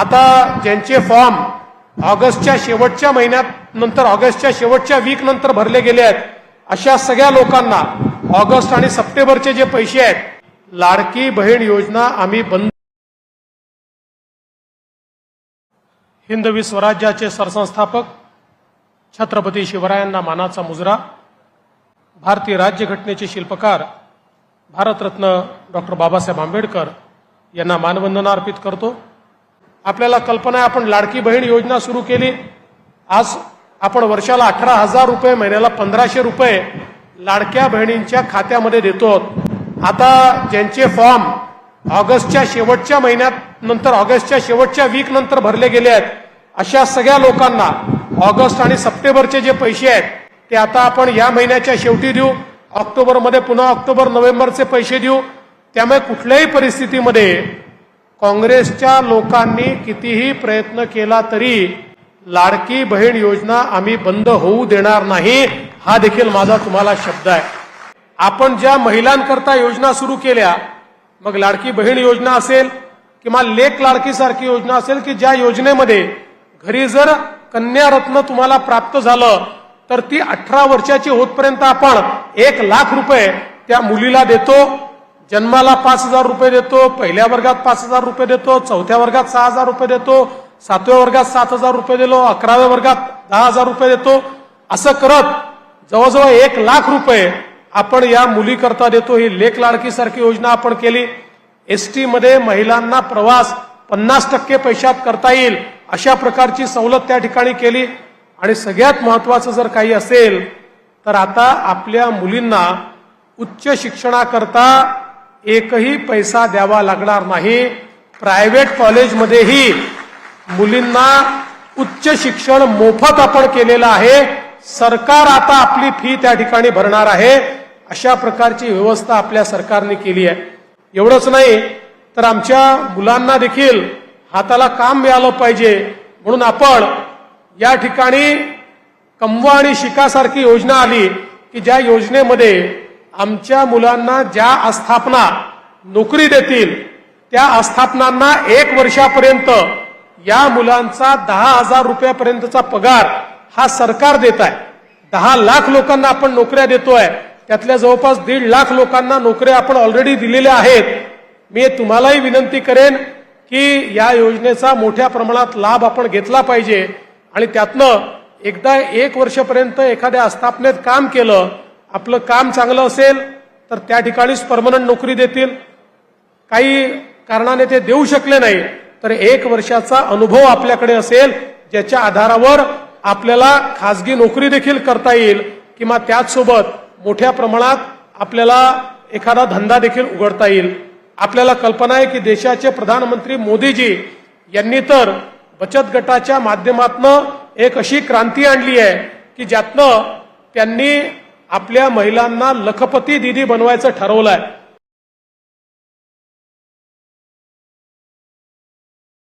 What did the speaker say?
आता ज्यांचे फॉर्म ऑगस्टच्या शेवटच्या महिन्यात नंतर ऑगस्टच्या शेवटच्या वीक नंतर भरले गेले आहेत अशा सगळ्या लोकांना ऑगस्ट आणि सप्टेंबरचे जे पैसे आहेत लाडकी बहीण योजना आम्ही बंद हिंदवी स्वराज्याचे सरसंस्थापक छत्रपती शिवरायांना मानाचा मुजरा भारतीय राज्यघटनेचे शिल्पकार भारतरत्न डॉक्टर बाबासाहेब आंबेडकर यांना मानवंदना अर्पित करतो. आपल्याला कल्पना आहे आपण लाडकी बहीण योजना सुरू केली. आज आपण वर्षाला अठरा हजार रुपये महिन्याला पंधराशे रुपये लाडक्या बहिणींच्या खात्यामध्ये देतो आता ज्यांचे फॉर्म ऑगस्टच्या शेवटच्या महिन्यात नंतर ऑगस्टच्या शेवटच्या वीक नंतर भरले गेले आहेत अशा सगळ्या लोकांना ऑगस्ट आणि सप्टेंबरचे जे पैसे आहेत ते आता आपण या महिन्याच्या शेवटी देऊ. ऑक्टोबरमध्ये पुन्हा ऑक्टोबर नोव्हेंबरचे पैसे देऊ. त्यामुळे कुठल्याही परिस्थितीमध्ये काँग्रेसच्या लोकांनी कितीही प्रयत्न केला तरी लाडकी बहीण योजना आम्ही बंद होऊ देणार नाही हा देखील माझा तुम्हाला शब्द आहे. आपण ज्या महिलांकरता योजना सुरू केल्या मग लाडकी बहीण योजना असेल किंवा लेख लाडकी सारखी योजना असेल की ज्या योजनेमध्ये घरी जर कन्या रत्न तुम्हाला प्राप्त झालं तर ती अठरा वर्षाची होतपर्यंत आपण एक लाख रुपये त्या मुलीला देतो जन्माला पाच हजार रुपये देतो पहिल्या वर्गात पाच हजार रुपये देतो चौथ्या वर्गात सहा हजार रुपये देतो सातव्या वर्गात सात हजार रुपये दिलो अकराव्या वर्गात दहा हजार रुपये देतो. असं करत जवळजवळ एक लाख रुपये आपण या मुलीकरता देतो. ही लेख लाडकी सारखी योजना आपण केली. एसमध्ये महिलांना प्रवास पन्नास टक्के पैशात करता येईल अशा प्रकारची सवलत त्या ठिकाणी केली. आणि सगळ्यात महत्वाचं जर काही असेल तर आता आपल्या मुलींना उच्च शिक्षणाकरता एकही पैसा द्यावा लागणार नाही. प्रायव्हेट कॉलेजमध्येही मुलींना उच्च शिक्षण मोफत आपण केलेलं आहे. सरकार आता आपली फी त्या ठिकाणी भरणार आहे. अशा प्रकारची व्यवस्था आपल्या सरकारने केली आहे. एवढंच नाही तर आमच्या मुलांना देखील हाताला काम मिळालं पाहिजे. म्हणून आपण या ठिकाणी कमवा आणि शिकासारखी योजना आली की ज्या योजनेमध्ये आमच्या मुलांना ज्या आस्थापना नोकरी देतील त्या आस्थापनांना एक वर्षापर्यंत या मुलांचा दहा हजार रुपयापर्यंतचा पगार हा सरकार देत आहे दहा लाख लोकांना आपण नोकऱ्या देतोय. त्यातल्या जवळपास दीड लाख लोकांना नोकऱ्या आपण ऑलरेडी दिलेल्या आहेत. मी तुम्हालाही विनंती करेन की या योजनेचा मोठ्या प्रमाणात लाभ आपण घेतला पाहिजे. आणि त्यातनं एकदा एक वर्षपर्यंत एखाद्या आस्थापनेत काम केलं आपलं काम चांगलं असेल तर त्या ठिकाणीच परमनंट नोकरी देतील. काही कारणाने ते देऊ शकले नाही तर एक वर्षाचा अनुभव आपल्याकडे असेल ज्याच्या आधारावर आपल्याला खासगी नोकरी देखील करता येईल किंवा त्याचसोबत मोठ्या प्रमाणात आपल्याला एखादा धंदा देखील उघडता येईल. आपल्याला कल्पना आहे की देशाचे प्रधानमंत्री मोदीजी यांनी तर बचत गटाच्या माध्यमातून एक अशी क्रांती आणली आहे की ज्यातनं त्यांनी आपल्या महिलांना लखपती दिदी बनवायचं ठरवलंय.